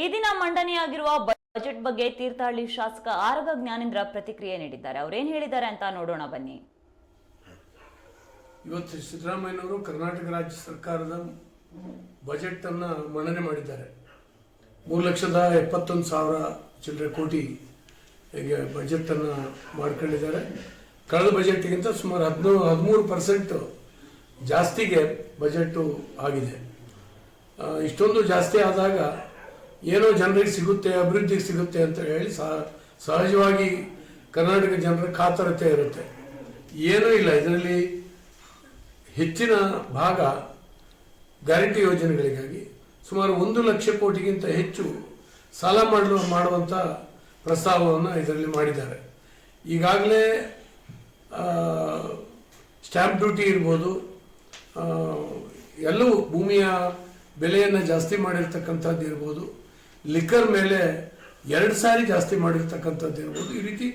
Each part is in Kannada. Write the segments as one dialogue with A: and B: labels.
A: ಈ ದಿನ ಮಂಡನೆಯಾಗಿರುವ ಬಜೆಟ್ ಬಗ್ಗೆ ತೀರ್ಥಹಳ್ಳಿ ಶಾಸಕ ಆರಗ ಜ್ಞಾನೇಂದ್ರ ಪ್ರತಿಕ್ರಿಯೆ ನೀಡಿದ್ದಾರೆ. ಅವ್ರೇನ್ ಹೇಳಿದ್ದಾರೆ ಅಂತ ನೋಡೋಣ ಬನ್ನಿ.
B: ಇವತ್ತು ಸಿದ್ದರಾಮಯ್ಯನವರು ಕರ್ನಾಟಕ ರಾಜ್ಯ ಸರ್ಕಾರದ ಬಜೆಟ್ ಅನ್ನ ಮಂಡನೆ ಮಾಡಿದ್ದಾರೆ. ಮೂರು ಲಕ್ಷದ ಎಪ್ಪತ್ತೊಂದು ಸಾವಿರ ಚಿಲ್ಲರೆ ಕೋಟಿ ಬಜೆಟ್ ಅನ್ನ ಮಾಡ್ಕೊಂಡಿದ್ದಾರೆ. ಕಳೆದ ಬಜೆಟ್ಗಿಂತ ಸುಮಾರು ಹದಿನೂ, ಹದಿಮೂರು ಪರ್ಸೆಂಟ್ ಜಾಸ್ತಿಗೆ ಬಜೆಟ್ ಆಗಿದೆ. ಇಷ್ಟೊಂದು ಜಾಸ್ತಿ ಆದಾಗ ಏನೋ ಜನರಿಗೆ ಸಿಗುತ್ತೆ, ಅಭಿವೃದ್ಧಿಗೆ ಸಿಗುತ್ತೆ ಅಂತ ಹೇಳಿ ಸಹ- ಸಹಜವಾಗಿ ಕರ್ನಾಟಕ ಜನರ ಕಾತರತೆ ಇರುತ್ತೆ. ಏನೂ ಇಲ್ಲ, ಇದರಲ್ಲಿ ಹೆಚ್ಚಿನ ಭಾಗ ಗ್ಯಾರಂಟಿ ಯೋಜನೆಗಳಿಗಾಗಿ ಸುಮಾರು ಒಂದು ಲಕ್ಷ ಕೋಟಿಗಿಂತ ಹೆಚ್ಚು ಸಾಲ ಮಾಡಲು ಮಾಡುವಂಥ ಪ್ರಸ್ತಾವವನ್ನು ಇದರಲ್ಲಿ ಮಾಡಿದ್ದಾರೆ. ಈಗಾಗಲೇ ಸ್ಟ್ಯಾಂಪ್ ಡ್ಯೂಟಿ ಇರ್ಬೋದು ಎಲ್ಲವೂ ಭೂಮಿಯ ಬೆಲೆಯನ್ನು ಜಾಸ್ತಿ ಮಾಡಿರ್ತಕ್ಕಂಥದ್ದು ಇರ್ಬೋದು ಲಿಕ್ಕರ್ ಮೇಲೆ ಎರಡು ಸಾರಿ ಜಾಸ್ತಿ ಮಾಡಿರ್ತಕ್ಕಂಥದ್ದು ಇರ್ಬೋದು. ಈ ರೀತಿ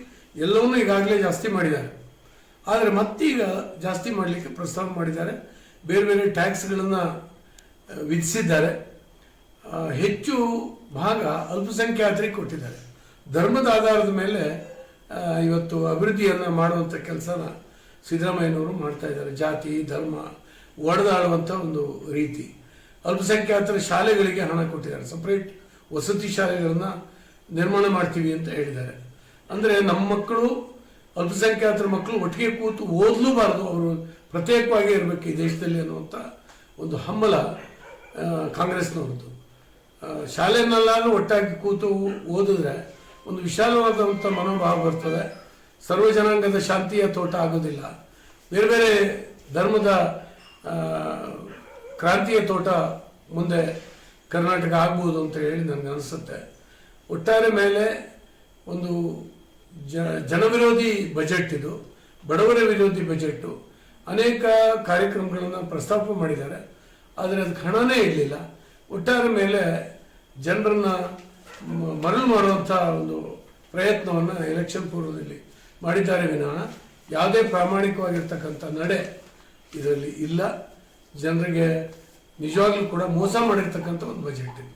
B: ಎಲ್ಲವನ್ನೂ ಈಗಾಗಲೇ ಜಾಸ್ತಿ ಮಾಡಿದ್ದಾರೆ. ಆದರೆ ಮತ್ತೀಗ ಜಾಸ್ತಿ ಮಾಡಲಿಕ್ಕೆ ಪ್ರಸ್ತಾವ ಮಾಡಿದ್ದಾರೆ. ಬೇರೆ ಬೇರೆ ಟ್ಯಾಕ್ಸ್ಗಳನ್ನು ವಿಧಿಸಿದ್ದಾರೆ. ಹೆಚ್ಚು ಭಾಗ ಅಲ್ಪಸಂಖ್ಯಾತರಿಗೆ ಕೊಟ್ಟಿದ್ದಾರೆ. ಧರ್ಮದ ಆಧಾರದ ಮೇಲೆ ಇವತ್ತು ಅಭಿವೃದ್ಧಿಯನ್ನು ಮಾಡುವಂಥ ಕೆಲಸನ ಸಿದ್ದರಾಮಯ್ಯನವರು ಮಾಡ್ತಾ ಇದ್ದಾರೆ. ಜಾತಿ, ಧರ್ಮ ಒಡೆದಾಡುವಂಥ ಒಂದು ರೀತಿ. ಅಲ್ಪಸಂಖ್ಯಾತರ ಶಾಲೆಗಳಿಗೆ ಹಣ ಕೊಟ್ಟಿದ್ದಾರೆ. ಸಪ್ರೇಟ್ ವಸತಿ ಶಾಲೆಗಳನ್ನು ನಿರ್ಮಾಣ ಮಾಡ್ತೀವಿ ಅಂತ ಹೇಳಿದ್ದಾರೆ. ಅಂದರೆ ನಮ್ಮ ಮಕ್ಕಳು ಅಲ್ಪಸಂಖ್ಯಾತರ ಮಕ್ಕಳು ಒಟ್ಟಿಗೆ ಕೂತು ಓದಲೂಬಾರ್ದು. ಅವರು ಪ್ರತ್ಯೇಕವಾಗಿ ಇರಬೇಕು ಈ ದೇಶದಲ್ಲಿ ಅನ್ನುವಂಥ ಒಂದು ಹಂಬಲ ಕಾಂಗ್ರೆಸ್ನವ್ರದ್ದು. ಆ, ಒಟ್ಟಾಗಿ ಕೂತು ಓದಿದ್ರೆ ಒಂದು ವಿಶಾಲವಾದಂಥ ಮನೋಭಾವ ಬರ್ತದೆ. ಸರ್ವ ಜನಾಂಗದ ಶಾಂತಿಯ ತೋಟ ಆಗೋದಿಲ್ಲ. ಬೇರೆ ಬೇರೆ ಧರ್ಮದ ಕ್ರಾಂತಿಯ ತೋಟ ಮುಂದೆ ಕರ್ನಾಟಕ ಆಗ್ಬೋದು ಅಂತ ಹೇಳಿ ನನಗೆ ಅನಿಸುತ್ತೆ. ಒಟ್ಟಾರೆ ಮೇಲೆ ಒಂದು ಜನವಿರೋಧಿ ಬಜೆಟ್ ಇದು, ಬಡವರ ವಿರೋಧಿ ಬಜೆಟ್ಟು ಅನೇಕ ಕಾರ್ಯಕ್ರಮಗಳನ್ನು ಪ್ರಸ್ತಾಪ ಮಾಡಿದ್ದಾರೆ. ಆದರೆ ಅದಕ್ಕೆ ಹಣನೇ ಇರಲಿಲ್ಲ. ಒಟ್ಟಾರೆ ಮೇಲೆ ಜನರನ್ನ ಮರಳು ಮಾಡುವಂಥ ಒಂದು ಪ್ರಯತ್ನವನ್ನು ಎಲೆಕ್ಷನ್ ಪೂರ್ವದಲ್ಲಿ ಮಾಡಿದ್ದಾರೆ ವಿನಃ. ಯಾವುದೇ ಪ್ರಾಮಾಣಿಕವಾಗಿರ್ತಕ್ಕಂಥ ನಡೆ ಇದರಲ್ಲಿ ಇಲ್ಲ. ಜನರಿಗೆ ನಿಜವಾಗ್ಲೂ ಕೂಡ ಮೋಸ ಮಾಡಿರ್ತಕ್ಕಂಥ ಒಂದು ಬಜೆಟ್ ಇದು.